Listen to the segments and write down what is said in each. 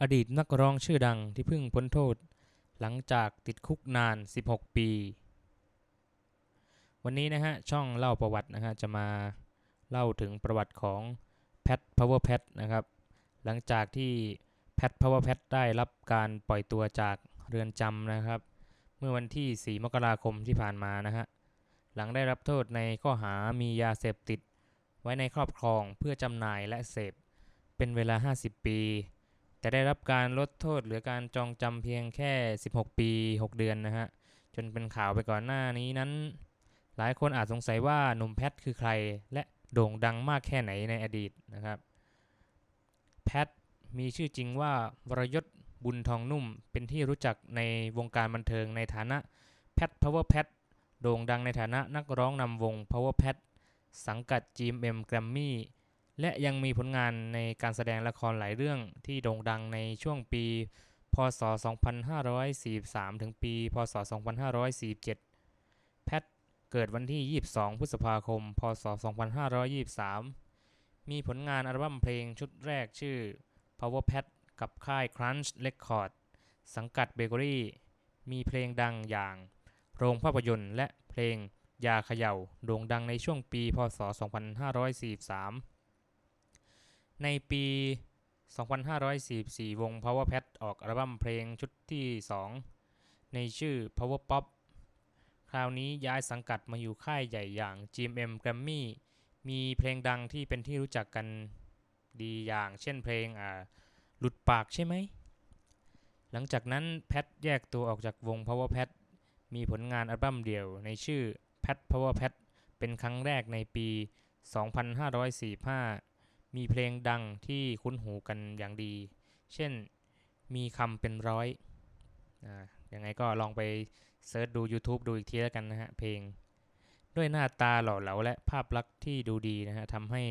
อดีตนักร้องชื่อดังที่เพิ่งพ้นโทษ หลังจากติดคุกนาน 16 ปี วันนี้นะฮะ ช่องเล่าประวัตินะฮะ จะมาเล่าถึงประวัติของแพทพาวเวอร์แพทนะครับ หลังจากที่แพทพาวเวอร์แพทได้รับการปล่อยตัวจากเรือนจำนะครับ เมื่อวันที่ 4 มกราคมที่ผ่านมานะฮะ หลังได้รับโทษในข้อหามียาเสพติด ไว้ในครอบครองเพื่อจำหน่ายและเสพเป็นเวลา 50 ปี แต่ได้รับการลดโทษหลือการจองจำเพียงแค่ 16 ปี 6 เดือนนะฮะ จนเป็นข่าวไปก่อนหน้านี้นั้น หลายคนอาจสงสัยว่าหนุ่มแพทคือใคร และโด่งดังมากแค่ไหนในอดีตนะครับ แพทมีชื่อจริงว่าวรยศบุญทองนุ่ม เป็นที่รู้จักในวงการบันเทิงในฐานะแพทพาวเวอร์แพทโด่งดังในฐานะนักร้องนำวง Power Pat สังกัด GMM Grammy และยังมีผลงานในการแสดงละครหลายเรื่องที่โด่งดังในช่วงปี พศ 2543 ถึงปี พศ 2547 แพทเกิดวันที่ 22 พฤษภาคม พศ 2523 มีผลงานอัลบั้มเพลงชุดแรกชื่อ Power Pat กับค่าย Crunch Record สังกัดเบเกอรี่ มีเพลงดังอย่าง โรงภาพยนตร์และเพลงยาเขย่าโด่งดังในช่วงปี พศ 2543 ในปี 2544 วง Power Pat ออกอัลบั้มเพลงชุดที่ 2 ในชื่อ Power Pop คราวนี้ย้ายสังกัดมาอยู่ค่ายใหญ่อย่าง GMM Grammy มีเพลงดังที่เป็นที่รู้จักกันดีอย่างเช่นเพลงอ่าหลุดปากใช่ไหม หลังจากนั้นแพทแยกตัวออกจากวง Power Pat มีผลงานอัลบั้มเดี่ยวในชื่อ Pat Power Pat เป็นครั้งแรกในปี 2545 มีเพลงดังที่คุ้นหูกันอย่างดี เช่นมีคำเป็นร้อยอ่ายังไงก็ลองไปเซิร์ชดู YouTube ดูอีกทีแล้วกันนะฮะเพลง ด้วยหน้าตาหล่อเหลาและภาพลักษณ์ที่ดูดีนะฮะทำให้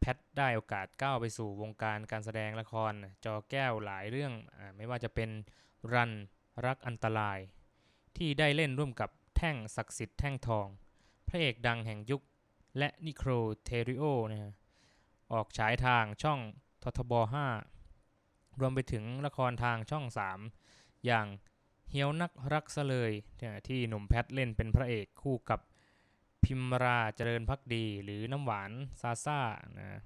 แพทได้โอกาสก้าวไปสู่วงการการแสดงละคร จอแก้วหลายเรื่องอไม่ว่าจะเป็นรันรักอันตราย ที่ได้เล่นร่วมกับแท่งศักดิ์สิทธิ์แท่งทอง พระเอกดังแห่งยุคและนิโครเทริโอนะฮะ ออกฉายทางช่องททบ 5 รวมไปถึงละครทางช่อง 3 อย่างเฮียวนักรักซะเลยที่หนุ่มแพทเล่นเป็นพระเอกคู่กับพิมราเจริญพักดี หรือน้ำหวานซาซ่านะ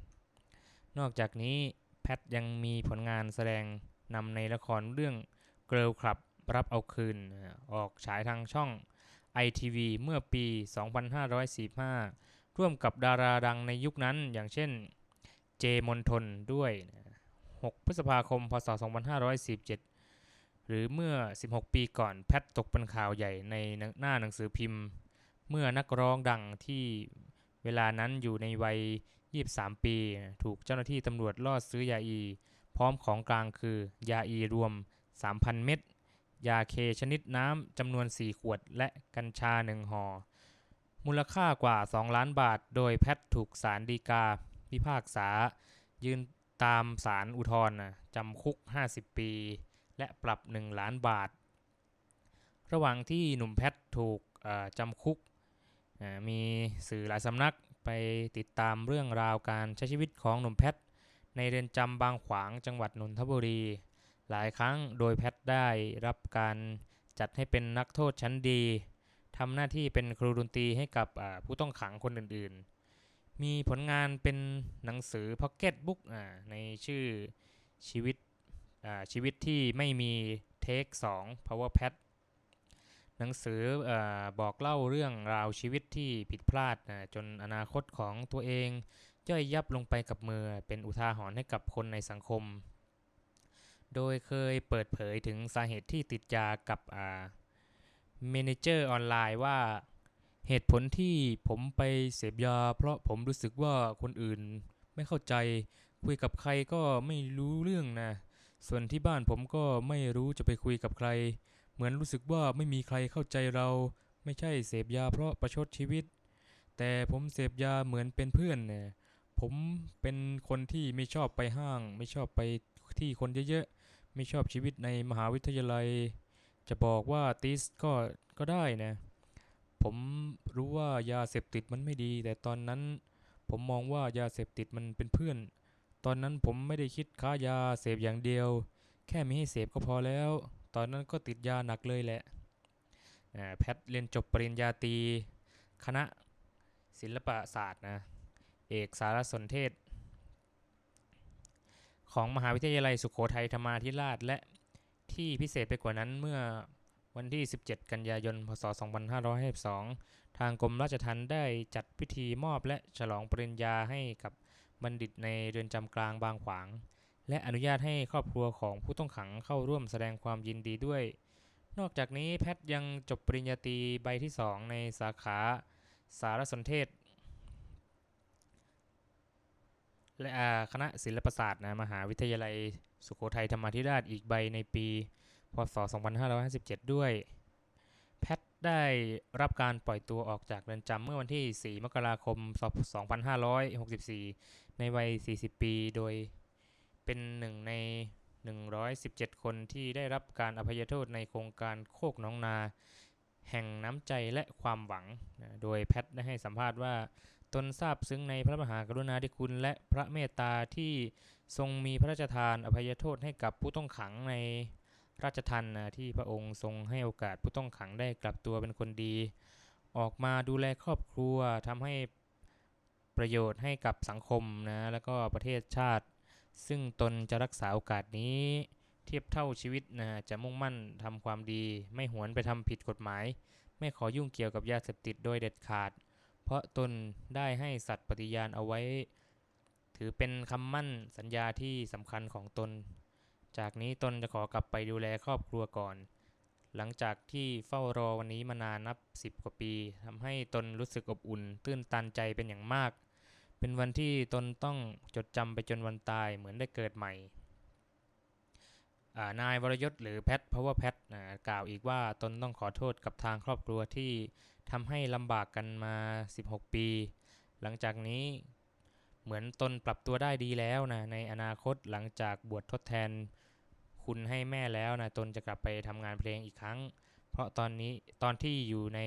นอกจากนี้แพทยังมีผลงานแสดงนำในละครเรื่อง Girl Club รับเอาคืน ออกฉายทางช่อง ITV เมื่อปี 2545 ร่วมกับดาราดังในยุคนั้นอย่างเช่น เจมนทนด้วย 6 พฤษภาคม พศ 2517 หรือเมื่อ 16 ปีก่อนแพทตกเป็นข่าวใหญ่ในหน้าหนังสือพิมพ์ เมื่อนักร้องดังที่เวลานั้นอยู่ในวัย 23 ปี ถูกเจ้าหน้าที่ตำรวจล่อซื้อยาอี พร้อมของกลางคือยาอีรวม 3,000 เม็ดยาเคชนิดน้ำจำนวน 4 ขวด และกัญชา1ห่อ มูลค่ากว่า 2 ล้านบาท โดยแพทถูกศาลฎีกา พิพากษา ยืนตามศาลอุทธรณ์จำคุก 50 ปี และปรับ 1 ล้านบาท ระหว่างที่หนุ่มแพทถูกจำคุก มีสื่อหลายสำนักไปติดตามเรื่องราวการใช้ชีวิตของหนุ่มแพทในเรือนจำบางขวางจังหวัดนนทบุรี หลายครั้งโดยแพทได้รับการจัดให้เป็นนักโทษชั้นดีทำหน้าที่เป็นครูดนตรีให้กับผู้ต้องขังคนอื่นๆ มีผลงานเป็นหนังสือพ็อกเก็ตบุ๊กในชื่อชีวิตชีวิตที่ไม่มีเทค2 Power Pad หนังสืออบอกเล่าเรื่องราวชีวิตที่ผิดพลาดจนอนาคตของตัวเองย่อยยับลงไปกับมือเป็นอุทาหรณ์ให้กับคนในสังคม โดยเคยเปิดเผยถึงสาเหตุที่ติดยากับเมนเจอร์ออนไลน์ว่า เหตุผลที่ผมไปเสพยา เพราะผมรู้สึกว่าคนอื่นไม่เข้าใจ คุยกับใครก็ไม่รู้เรื่องนะ ส่วนที่บ้านผมก็ไม่รู้จะไปคุยกับใคร เหมือนรู้สึกว่าไม่มีใครเข้าใจเรา ไม่ใช่เสพยาเพราะประชดชีวิต แต่ผมเสพยาเหมือนเป็นเพื่อนเนี่ยผมเป็นคนที่ไม่ชอบไปห้าง ไม่ชอบไปที่คนเยอะๆ ไม่ชอบชีวิตในมหาวิทยาลัย จะบอกว่าติสก็ก็ได้นะ ผมรู้ว่ายาเสพติดมันไม่ดี แต่ตอนนั้นผมมองว่ายาเสพติดมันเป็นเพื่อน ตอนนั้นผมไม่ได้คิดค้ายาเสพอย่างเดียว แค่มีให้เสพก็พอแล้ว ตอนนั้นก็ติดยาหนักเลยแหละแพทเรียนจบปริญญาตรีคณะศิลปศาสตร์นะ เอกสารสนเทศ ของมหาวิทยาลัยสุโขทัยธรรมาธิราชและที่พิเศษไปกว่านั้นเมื่อ วันที่ 17 กันยายน พศ 2552 ทางกรมราชทัณฑ์ได้จัดพิธีมอบและฉลองปริญญาให้กับบัณฑิตในเรือนจำกลางบางขวาง และอนุญาตให้ครอบครัวของผู้ต้องขังเข้าร่วมแสดงความยินดีด้วย นอกจากนี้แพทย์ยังจบปริญญาตรีใบที่ 2 ในสาขาสารสนเทศ และคณะศิลปศาสตร์นะมหาวิทยาลัยสุโขทัยธรรมาธิราชอีกใบในปี พศ 2557 ด้วย แพทได้รับการปล่อยตัวออกจากเรือนจำเมื่อวันที่ 4 มกราคม 2564 ในวัย 40 ปี โดยเป็นหนึ่งใน 117 คนที่ได้รับการอภัยโทษในโครงการโคกน้องนา แห่งน้ำใจและความหวัง โดยแพทได้ให้สัมภาษณ์ว่าตนซาบซึ้งในพระมหากรุณาธิคุณและพระเมตตาที่ทรงมีพระราชทานอภัยโทษให้กับผู้ต้องขังใน ราชทัณฑ์นะที่พระองค์ทรงให้โอกาสผู้ต้องขังได้กลับตัวเป็นคนดี ออกมาดูแลครอบครัวทำให้ประโยชน์ให้กับสังคมนะแล้วก็ประเทศชาติ ซึ่งตนจะรักษาโอกาสนี้เทียบเท่าชีวิตนะจะมุ่งมั่นทำความดี ไม่หวนไปทำผิดกฎหมาย ไม่ขอยุ่งเกี่ยวกับยาเสพติดโดยเด็ดขาด เพราะตนได้ให้สัตย์ปฏิญาณเอาไว้ ถือเป็นคำมั่นสัญญาที่สำคัญของตน จากนี้ตนจะขอกลับไปดูแลครอบครัวก่อน หลังจากที่เฝ้ารอวันนี้มานานนับ10กว่าปีทำให้ตนรู้สึกอบอุ่น ตื้นตันใจเป็นอย่างมาก เป็นวันที่ตนต้องจดจำไปจนวันตายเหมือนได้เกิดใหม่นายวรยศหรือแพทเพราะว่าแพทกล่าวอีกว่าตนต้องขอโทษกับทางครอบครัวที่ทำให้ลำบากกันมา 16 ปี หลังจากนี้เหมือนตนปรับตัวได้ดีแล้วนะในอนาคตหลังจากบวชทดแทน คุณให้แม่แล้วนะตนจะกลับไปทำงานเพลงอีกครั้ง เพราะตอนนี้ตอนที่อยู่ใน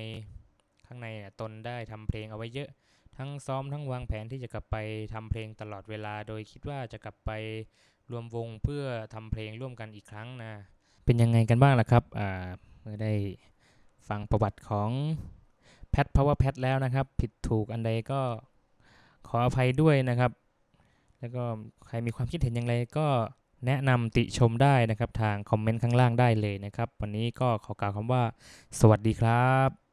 ข้างในน่ะตนได้ทำเพลงเอาไว้เยอะ ทั้งซ้อมทั้งวางแผนที่จะกลับไปทำเพลงตลอดเวลา โดยคิดว่าจะกลับไปรวมวงเพื่อทำเพลงร่วมกันอีกครั้งนะเป็นยังไงกันบ้างล่ะครับอ่าเมื่อได้ฟังประวัติของแพทพาวเวอร์แพทแล้วนะครับ ผิดถูกอันใดก็ขออภัยด้วยนะครับ แล้วก็ใครมีความคิดเห็นอย่างไรก็ แนะนำติชมได้นะครับทางคอมเมนต์ข้างล่างได้เลยนะครับ วันนี้ก็ขอกล่าวคำว่า สวัสดีครับ